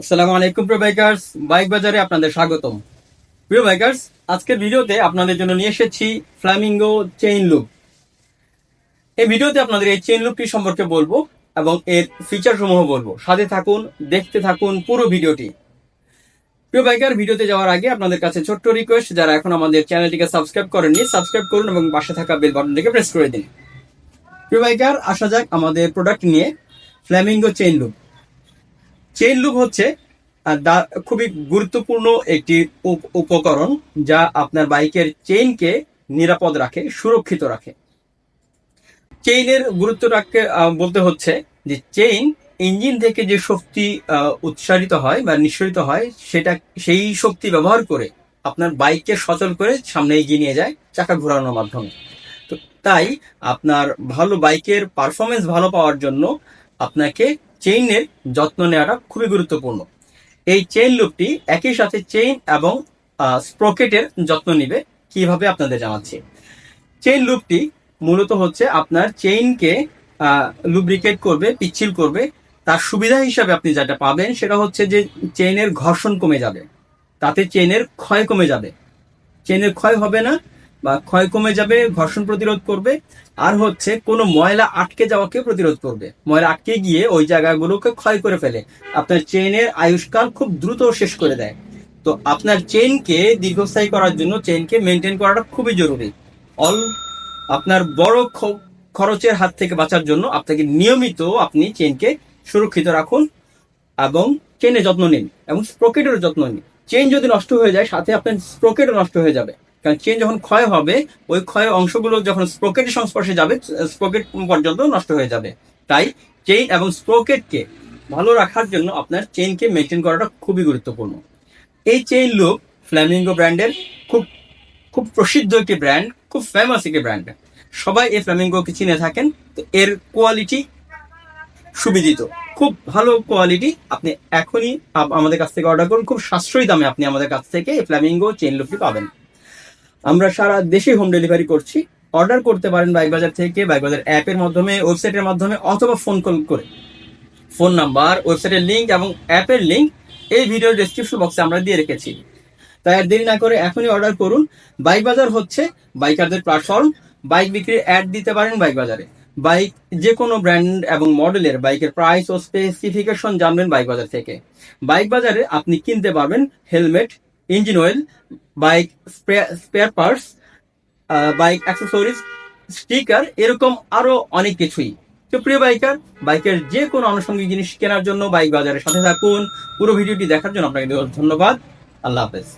আসসালামু আলাইকুম প্রিয় বাইকার্স বাইক বাজারে আপনাদের স্বাগতম। প্রিয় বাইকার্স আজকের ভিডিওতে আপনাদের জন্য নিয়ে এসেছি ফ্ল্যামিঙ্গো চেইন লুক এই ভিডিওতে আপনাদের এই চেইন লুপটি সম্পর্কে বলব এবং এর ফিচার সমূহ বলব। সাথে থাকুন, দেখতে থাকুন পুরো ভিডিওটি। প্রিয় বাইকার ভিডিওতে যাওয়ার আগে আপনাদের কাছে ছোট্ট রিকোয়েস্ট যারা এখন আমাদের চ্যানেলটিকে সাবস্ক্রাইব করেননি সাবস্ক্রাইব করুন এবং পাশে থাকা বেল বাটনটিকে প্রেস করে দিন। প্রিয় বাইকার আসা যাক আমাদের প্রোডাক্ট নিয়ে Flamingo chain loop chain loop হচ্ছে খুবই গুরুত্বপূর্ণ একটি উপ- উপকরণ যা আপনার বাইকের চেইনকে নিরাপদ রাখে, সুরক্ষিত রাখে। চেইনের গুরুত্ব রাখতে বলতে হচ্ছে যে চেইন ইঞ্জিন থেকে যে শক্তি উৎসারিত হয় বা নিঃসরিত হয়, সেটা, সেই শক্তি ব্যবহার করে আপনার বাইককে সচল করে সামনে এগিয়ে নিয়ে যায় চাকা ঘোরানোর মাধ্যমে। তো তাই আপনার ভালো বাইকের পারফরমেন্স ভালো পাওয়ার জন্য আপনাকে চেইনের যত্ন নেওয়াটা খুবই গুরুত্বপূর্ণ। এই চেইন লুপটি একই সাথে চেইন এবং স্প্রকেটের যত্ন নিবে কীভাবে আপনাদের জানাচ্ছি। চেইন লুপটি মূলত হচ্ছে আপনার চেইনকে লুব্রিকেট করবে, পিচ্ছিল করবে। তার সুবিধা হিসাবে আপনি যেটা পাবেন সেটা হচ্ছে যে চেইনের ঘর্ষণ কমে যাবে। তাতে চেইনের ক্ষয় কমে যাবে। চেইনের ক্ষয় হবে না বা ক্ষয় কমে যাবে, ঘর্ষণ প্রতিরোধ করবে। আর হচ্ছে কোনো ময়লা আটকে যাওয়াকে প্রতিরোধ করবে। ময়লা আটকে গিয়ে ওই জায়গাগুলোকে ক্ষয় করে ফেলে। আপনার চেইনের আয়ুষ্কাল খুব দ্রুত শেষ করে দেয়। তো আপনার চেইনকে দীর্ঘস্থায়ী করার জন্য চেইনকে মেনটেন করাটা খুবই জরুরি। অল আপনার বড় খরচের হাত থেকে বাঁচার জন্য আপনাকে নিয়মিত আপনি চেইনকে সুরক্ষিত রাখুন এবং চেইনের যত্ন নিন এবং স্প্রকেটের যত্ন নিন। চেইন যদি নষ্ট হয়ে যায়, সাথে আপনার স্প্রকেটও নষ্ট হয়ে যাবে। কারণ চেন যখন ক্ষয় হবে, ওই ক্ষয় অংশগুলো যখন স্প্রকেটের সংস্পর্শে যাবে স্প্রকেট পর্যন্ত নষ্ট হয়ে যাবে। তাই চেইন এবং স্প্রকেটকে ভালো রাখার জন্য আপনার চেইনকে মেনটেন করাটা খুবই গুরুত্বপূর্ণ। এই চেইন লুপ ফ্ল্যামিঙ্গো ব্র্যান্ডের খুব খুব প্রসিদ্ধ একটি ব্র্যান্ড খুব ফেমাস একটি ব্র্যান্ড সবাই এই ফ্ল্যামিঙ্গোকে চিনে থাকেন, তো এর কোয়ালিটি সুবিদিত খুব ভালো কোয়ালিটি আপনি এখনই আমাদের কাছ থেকে অর্ডার করুন, খুব সাশ্রয়ী দামে আপনি আমাদের কাছ থেকে এই ফ্ল্যামিঙ্গো চেইন লুপটি পাবেন। আমরা সারা দেশে হোম ডেলিভারি করছি। অর্ডার করতে পারেন বাইক বাজার থেকে বাইক বাজার অ্যাপের মাধ্যমে ওয়েবসাইটের মাধ্যমে, অথবা ফোন কল করে। ফোন নাম্বার ওয়েবসাইটের লিঙ্ক এবং অ্যাপের লিঙ্ক এই ভিডিওর ডেসক্রিপশন বক্সে আমরা দিয়ে রেখেছি। তাই আর দেরি না করে এখনই অর্ডার করুন। বাইক বাজার হচ্ছে বাইকারদের প্ল্যাটফর্ম বাইক বিক্রির অ্যাড দিতে পারেন বাইক বাজারে বাইক যে কোনো ব্র্যান্ড এবং মডেলের বাইকের প্রাইস ও স্পেসিফিকেশন জানবেন বাইক বাজার থেকে। বাইক বাজারে আপনি কিনতে পারবেন helmet engine oil bike spare parts bike accessories sticker এরকম আরও অনেক কিছুই। তো প্রিয় বাইকার বাইকের যে কোনো আনুষঙ্গিক জিনিস কেনার জন্য বাইক বাজারের সাথে থাকুন। পুরো ভিডিওটি দেখার জন্য আপনাকে ধন্যবাদ। আল্লাহ হাফেজ।